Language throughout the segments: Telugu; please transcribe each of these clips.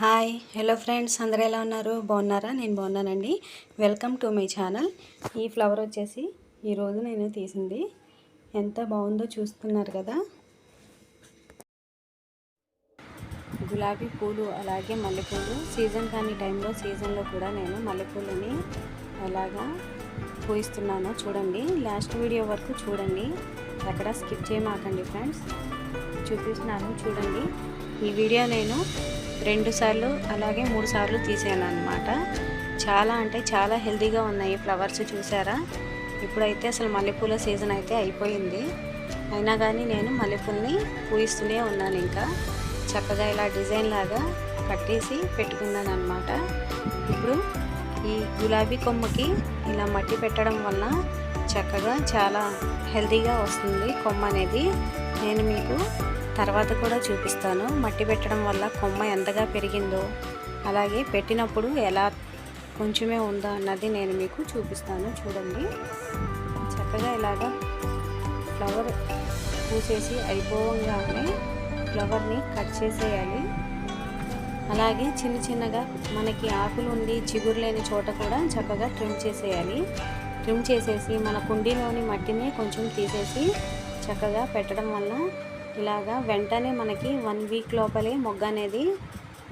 హాయ్ హలో ఫ్రెండ్స్ అందరూ ఎలా ఉన్నారు? బాగున్నారా? నేను బాగున్నానండి. Welcome to my channel. ఈ ఫ్లవర్ వచ్చేసి ఈరోజు నేను తీసింది. ఎంత బాగుందో చూస్తున్నారు కదా. గులాబీ పూలు అలాగే మల్లెపూలు. సీజన్ కాని టైంలో సీజన్లో కూడా నేను మల్లెపూలని అలాగా పూయిస్తున్నాను. చూడండి లాస్ట్ వీడియో వరకు చూడండి. ఎక్కడ స్కిప్ చేయమాకండి ఫ్రెండ్స్. చూపిస్తున్నాను చూడండి. ఈ వీడియో నేను రెండు సార్లు అలాగే మూడు సార్లు తీసాను అనమాట చాలా అంటే చాలా హెల్తీగా ఉన్నాయి ఫ్లవర్స్ చూసారా? ఇప్పుడైతే అసలు మల్లెపూల సీజన్ అయితే అయిపోయింది. అయినా కానీ నేను మల్లెపూలని పూయిస్తూనే ఉన్నాను ఇంకా. చక్కగా ఇలా డిజైన్ లాగా కట్టేసి పెట్టుకున్నాను అనమాట ఇప్పుడు ఈ గులాబీ కొమ్మకి ఇలా మట్టి పెట్టడం వల్ల చక్కగా చాలా హెల్తీగా వస్తుంది కొమ్మ అనేది. నేను మీకు తర్వాత కూడా చూపిస్తాను. మట్టి పెట్టడం వల్ల కొమ్మ ఎంతగా పెరిగిందో అలాగే పెట్టినప్పుడు ఎలా కొంచెమే ఉందా అన్నది నేను మీకు చూపిస్తాను. చూడండి. చక్కగా ఇలాగా ఫ్లవర్ పూసేసి అయిపోగానే ఫ్లవర్ని కట్ చేసేయాలి. అలాగే చిన్న చిన్నగా మనకి ఆకులు ఉండి చిగురు లేని చోట కూడా చక్కగా ట్రిమ్ చేసేయాలి. ట్రిమ్ చేసేసి మన కుండీలోని మట్టిని కొంచెం తీసేసి చక్కగా పెట్టడం వల్ల ఇలాగా వెంటనే మనకి వన్ వీక్ లోపలే మొగ్గ అనేది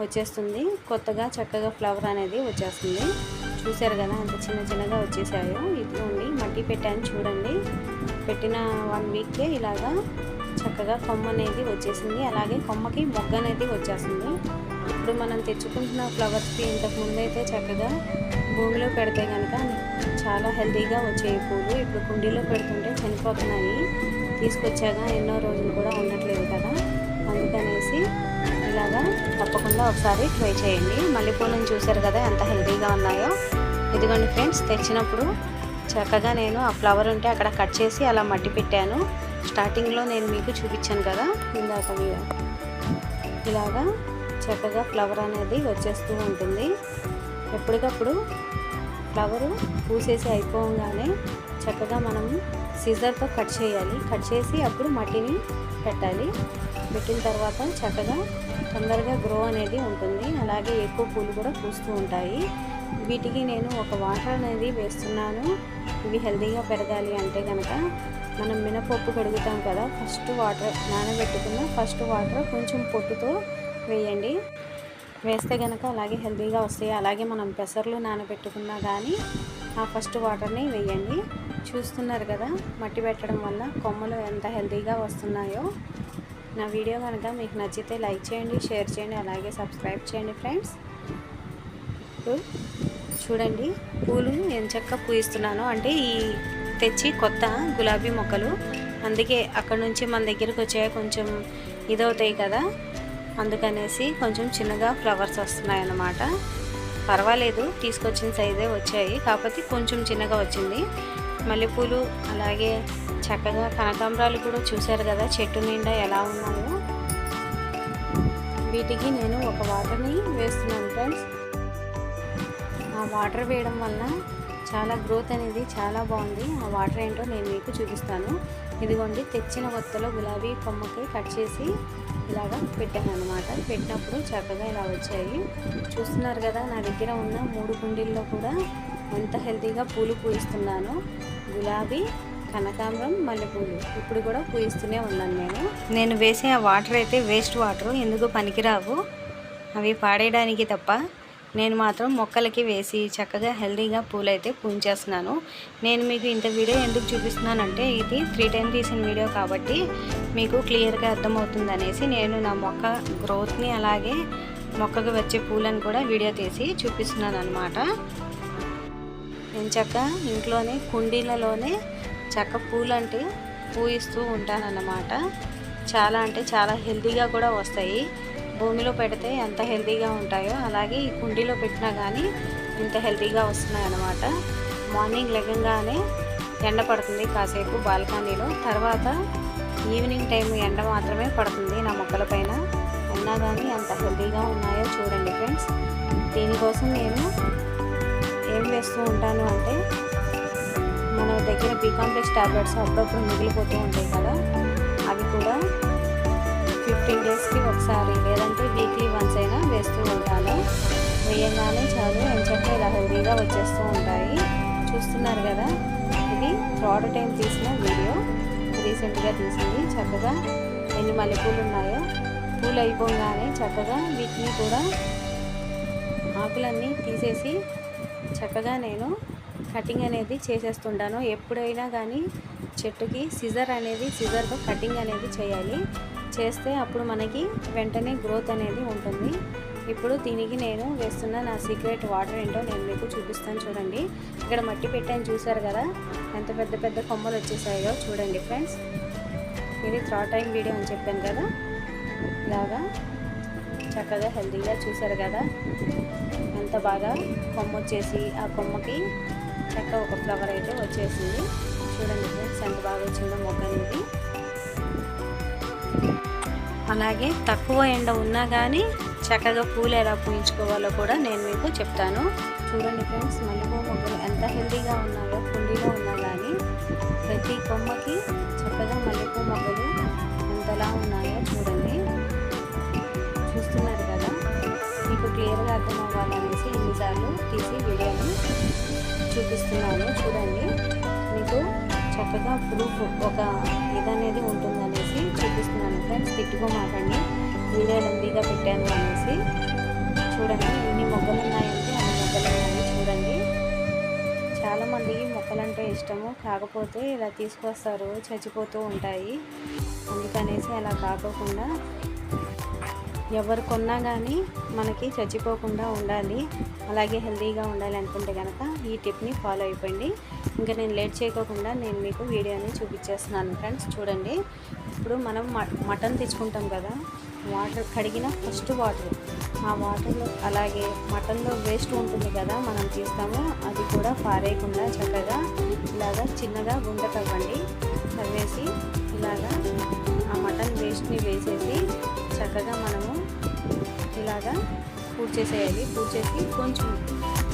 వచ్చేస్తుంది. కొత్తగా చక్కగా ఫ్లవర్ అనేది వచ్చేస్తుంది. చూశారు కదా అంత చిన్న చిన్నగా వచ్చేసాయో. ఇదిగోండి మట్టి పెట్టాను చూడండి. పెట్టిన వన్ వీక్కే ఇలాగా చక్కగా కొమ్మ అనేది వచ్చేసింది. అలాగే కొమ్మకి మొగ్గ అనేది వచ్చేస్తుంది. ఇప్పుడు మనం తెచ్చుకుంటున్న ఫ్లవర్స్కి ఇంతకుముందు అయితే చక్కగా భూమిలో పెడితే కనుక చాలా హెల్తీగా వచ్చే పూలు. ఇప్పుడు కుండీలో పెడుతుంటే చనిపోతున్నాయి. తీసుకొచ్చాక ఎన్నో రోజులు కూడా ఉండట్లేదు కదా. అందుకనేసి ఇలాగా తప్పకుండా ఒకసారి ట్రై చేయండి. మల్లెపూలను చూసారు కదా ఎంత హెల్తీగా ఉన్నాయో. ఇదిగోండి ఫ్రెండ్స్ తెచ్చినప్పుడు చక్కగా నేను ఆ ఫ్లవర్ ఉంటే అక్కడ కట్ చేసి అలా మట్టి పెట్టాను. స్టార్టింగ్లో నేను మీకు చూపించాను కదా ఇందాక ఇలాగా చక్కగా ఫ్లవర్ అనేది వచ్చేస్తూ ఉంటుంది. ఎప్పటికప్పుడు ఫ్లవరు పూసేసి అయిపోగానే చక్కగా మనం సిజర్తో కట్ చేయాలి. కట్ చేసి అప్పుడు మట్టిని పెట్టాలి. పెట్టిన తర్వాత చక్కగా తొందరగా గ్రో అనేది ఉంటుంది. అలాగే ఎక్కువ పూలు కూడా పూస్తూ ఉంటాయి. వీటికి నేను ఒక వాటర్ అనేది వేస్తున్నాను. ఇవి హెల్తీగా పెరగాలి అంటే కనుక మనం మినపప్పు కడుగుతాం కదా ఫస్ట్ వాటర్ నానబెట్టుకున్న ఫస్ట్ వాటర్ కొంచెం పొట్టుతో వేయండి. వేస్తే కనుక అలాగే హెల్తీగా వస్తాయి. అలాగే మనం పెసర్లు నానబెట్టుకున్నా కానీ ఆ ఫస్ట్ వాటర్ని వేయండి. చూస్తున్నారు కదా మట్టి పెట్టడం వల్ల కొమ్మలు ఎంత హెల్తీగా వస్తున్నాయో. నా వీడియో కనుక మీకు నచ్చితే లైక్ చేయండి షేర్ చేయండి అలాగే సబ్స్క్రైబ్ చేయండి ఫ్రెండ్స్. ఇప్పుడు చూడండి పూలు ఎంచక్క పూయిస్తున్నాను. అంటే ఈ తెచ్చి కొత్త గులాబీ మొక్కలు. అందుకే అక్కడ నుంచి మన దగ్గరకు వచ్చే కొంచెం ఇదవుతాయి కదా. అందుకనేసి కొంచెం చిన్నగా ఫ్లవర్స్ వస్తున్నాయి అన్నమాట పర్వాలేదు తీసుకొచ్చిన సైజే వచ్చాయి. కాకపోతే కొంచెం చిన్నగా వచ్చింది. మల్లెపూలు అలాగే చక్కగా కనకాంబరాలు కూడా చూశారు కదా చెట్టు నిండా ఎలా ఉన్నాయో. వీటికి నేను ఒక వాటర్ని వేస్తున్నాను ఫ్రెండ్స్. ఆ వాటర్ వేయడం వల్ల చాలా గ్రోత్ అనేది చాలా బాగుంది. ఆ వాటర్ ఏంటో నేను మీకు చూపిస్తాను. ఇదిగోండి తెచ్చిన కొత్తలో గులాబీ కొమ్మకి కట్ చేసి ఇలాగా పెట్టాను అనమాట పెట్టినప్పుడు చక్కగా ఇలా వచ్చాయి. చూస్తున్నారు కదా నా దగ్గర ఉన్న మూడు కుండీల్లో కూడా ఎంత హెల్తీగా పూలు పూయిస్తున్నాను. గులాబీ కనకాంబరం మల్లెపూలు. ఇప్పుడు కూడా పూయిస్తూనే ఉన్నాను నేను. నేను వేసే ఆ వాటర్ అయితే వేస్ట్ వాటర్ ఎందుకు పనికిరావు? అవి పాడేయడానికి తప్ప. నేను మాత్రం మొక్కలకి వేసి చక్కగా హెల్దీగా పూలైతే పూంచేస్తున్నాను నేను మీకు ఇంత వీడియో ఎందుకు చూపిస్తున్నానంటే ఇది త్రీ టైం తీసిన వీడియో కాబట్టి మీకు క్లియర్గా అర్థమవుతుంది అనేసి నేను నా మొక్క గ్రోత్ని అలాగే మొక్కకు వచ్చే పూలను కూడా వీడియో తీసి చూపిస్తున్నాను అనమాట నేను చక్క ఇంట్లోనే కుండీలలోనే చక్క పూలంటే పూయిస్తూ ఉంటానన్నమాట. చాలా అంటే చాలా హెల్తీగా కూడా వస్తాయి. భూమిలో పెడితే ఎంత హెల్తీగా ఉంటాయో అలాగే ఈ కుండీలో పెట్టినా కానీ ఇంత హెల్తీగా వస్తున్నాయి అన్నమాట మార్నింగ్ లెగంగానే ఎండ పడుతుంది కాసేపు బాల్కనీలో. తర్వాత ఈవినింగ్ టైం ఎండ మాత్రమే పడుతుంది నా మొక్కల పైన. అయినా కానీ ఎంత హెల్తీగా ఉన్నాయో చూడండి ఫ్రెండ్స్. దీనికోసం నేను ఏం వేస్తూ ఉంటాను అంటే మన దగ్గర బీకాంప్లెక్స్ ట్యాబ్లెట్స్ టాబ్లెట్స్ అప్పుడప్పుడు మిగిలిపోతూ ఉంటాయి కదా అవి కూడా ఫిఫ్టీన్ డేస్కి ఒకసారి లేదంటే వీక్లీ వన్స్ అయినా వేస్తూ ఉంటాను. వేయగానే చాలు ఎంచక్కా ఇలా హెల్దీగా వచ్చేస్తూ ఉంటాయి. చూస్తున్నారు కదా ఇది థర్డ్ టైం తీసిన వీడియో. రీసెంట్గా తీసింది. చక్కగా ఎన్ని మల్లెపూలు ఉన్నాయో పూలు అయిపోగానే చక్కగా వీటిని కూడా ఆకులన్నీ తీసేసి చక్కగా నేను కటింగ్ అనేది చేసేస్తుంటాను. ఎప్పుడైనా కానీ చెట్టుకి సిజర్ అనేది సిజర్తో కటింగ్ అనేది చేయాలి. చేస్తే అప్పుడు మనకి వెంటనే గ్రోత్ అనేది ఉంటుంది. ఇప్పుడు దీనికి నేను వేస్తున్న నా సీక్రెట్ వాటర్ ఏంటో నేను మీకు చూపిస్తాను చూడండి. ఇక్కడ మట్టి పెట్టాను చూసారు కదా? ఎంత పెద్ద పెద్ద కొమ్మలు వచ్చేసాయో చూడండి ఫ్రెండ్స్ ఇది థర్డ్ టైం వీడియో అని చెప్పాను కదా? ఇలాగా చక్కగా హెల్తీగా చూసారు కదా? ఎంత బాగా కొమ్మ వచ్చేసి ఆ కొమ్మకి చక్కగా ఒక ఫ్లవర్ అయితే వచ్చేసింది. చూడండి ఫ్రెండ్స్ ఎంత బాగా వచ్చిందో మొక్క అనేది. అలాగే తక్కువ ఎండ ఉన్నా కానీ చక్కగా పూలు ఎలా పూయించుకోవాలో కూడా నేను మీకు చెప్తాను. చూడండి ఫ్రెండ్స్ మల్లెపూ మొగ్గలు ఎంత హెల్తీగా ఉన్నాయో కుండీలో ఉన్నా కానీ ప్రతి కొమ్మకి చక్కగా మల్లెపూ మొగ్గలు ఎంతలా ఉన్నాయో చూడండి. చూస్తున్నారు కదా? మీకు క్లియర్గా అర్థం అవ్వాలనేసి ఎన్నిసార్లు తీసి వీడియోని చూపిస్తున్నాను. చూడండి మీకు చక్కగా ప్రూఫ్ ఒక ఇదనేది ఉంటుందనేసి చూపిస్తున్నాను ఫ్రెండ్స్. తిట్టుకోమాకండి వీడియో లెందీగా పెట్టాను అనేసి. చూడండి ఎన్ని మొగ్గలు ఉన్నాయంటే అన్ని మొగ్గలు ఉన్నాయి చూడండి. చాలామందికి మొక్కలంటే ఇష్టము. కాకపోతే ఇలా తీసుకొస్తారు చచ్చిపోతూ ఉంటాయి. అందుకనేసి అలా కాకోకుండా ఎవరు కొన్నా కానీ మనకి చచ్చిపోకుండా ఉండాలి. అలాగే హెల్తీగా ఉండాలి అనుకుంటే కనుక ఈ టిప్ని ఫాలో అయిపోయింది ఇంకా నేను లేట్ చేయకోకుండా నేను మీకు వీడియోని చూపించేస్తున్నాను. ఫ్రెండ్స్ చూడండి. ఇప్పుడు మనం మటన్ తెచ్చుకుంటాం కదా వాటర్ కడిగిన ఫస్ట్ వాటర్. ఆ వాటర్లో అలాగే మటన్లో వేస్ట్ ఉంటుంది కదా మనం తీస్తాము. అది కూడా పారేయకుండా చక్కగా ఇలాగా చిన్నగా గుంట తవ్వండి. తవ్వేసి ఇలాగా ఆ మటన్ వేస్ట్ని వేసేసి చక్కగా మనము ఇలాగా పూడ్ చేసేయాలి. పూడ్ చేసి కొంచెం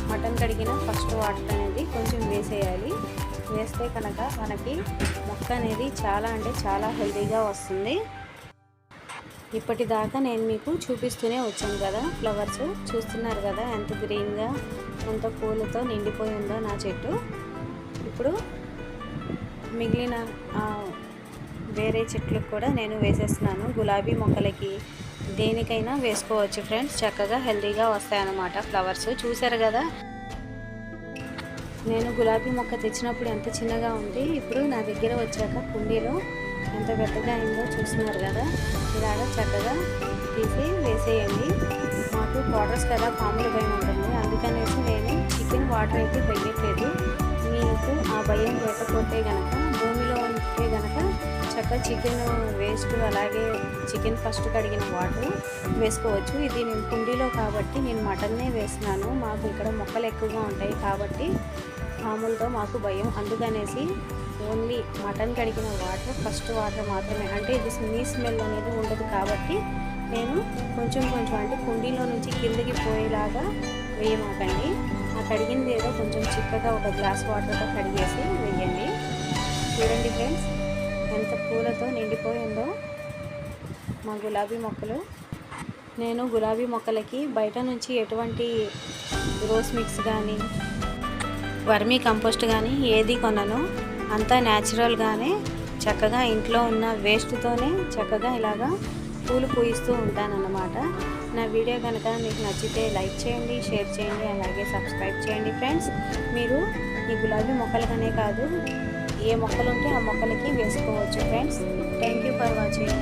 మటన్ కడిగిన ఫస్ట్ వాటర్ అనేది కొంచెం వేసేయాలి. వేస్తే కనుక మనకి మొక్క అనేది చాలా అంటే చాలా హెల్తీగా వస్తుంది. ఇప్పటిదాకా నేను మీకు చూపిస్తూనే వచ్చాను కదా ఫ్లవర్స్. చూస్తున్నారు కదా ఎంత గ్రీన్గా ఎంత పూలతో నిండిపోయి ఉందో నా చెట్టు. ఇప్పుడు మిగిలిన వేరే చెట్లకు కూడా నేను వేసేస్తున్నాను. గులాబీ మొక్కలకి దేనికైనా వేసుకోవచ్చు ఫ్రెండ్స్. చక్కగా హెల్తీగా వస్తాయన్నమాట ఫ్లవర్స్. చూసారు కదా? నేను గులాబీ మొక్క తెచ్చినప్పుడు ఎంత చిన్నగా ఉంది. ఇప్పుడు నా దగ్గర వచ్చాక కుండీలో ఎంత పెద్దగా అయిందో చూస్తున్నారు కదా? ఇలాగా చక్కగా తీసి వేసేయండి. మాకు వాటర్స్ కదా పాముల భయం ఉంటుంది. అందుకనేసి నేను చికెన్ వాటర్ అయితే వేయట్లేదు మీకు ఆ భయం లేకపోతే కనుక ఉంటే కనుక చక్కగా చికెన్ వేస్ట్ అలాగే చికెన్ ఫస్ట్ కడిగిన వాటర్ వేసుకోవచ్చు. ఇది నేను కుండీలో కాబట్టి నేను మటన్నే వేసినాను. మాకు ఇక్కడ మొక్కలు ఎక్కువగా ఉంటాయి కాబట్టి పాములతో మాకు భయం. అందుకనేసి ఓన్లీ మటన్ కడిగిన వాటర్ ఫస్ట్ వాటర్ మాత్రమే. అంటే ఇది మీ స్మెల్ అనేది ఉండదు కాబట్టి నేను కొంచెం కొంచెం అంటే కుండీలో నుంచి కిందకి పోయేలాగా వేయమాకండి. ఆ కడిగింది ఏదో కొంచెం చిక్కగా ఒక గ్లాస్ వాటర్తో కడిగేసి వేయండి. చూడండి ఫ్రెండ్స్. ఎంత పూలతో నిండిపోయిందో మా గులాబీ మొక్కలు. నేను గులాబీ మొక్కలకి బయట నుంచి ఎటువంటి రోస్ మిక్స్ కానీ వర్మీ కంపోస్ట్ కానీ ఏది కొనను. అంతా న్యాచురల్గానే చక్కగా ఇంట్లో ఉన్న వేస్ట్తోనే చక్కగా ఇలాగా పూలు పూయిస్తూ ఉంటానన్నమాట. నా వీడియో కనుక మీకు నచ్చితే లైక్ చేయండి షేర్ చేయండి అలాగే సబ్స్క్రైబ్ చేయండి ఫ్రెండ్స్. మీరు ఈ గులాబీ మొక్కలకనే కాదు ఏ మొక్కలు ఉంటే ఆ మొక్కలకి వేసుకోవచ్చు friends thank you for watching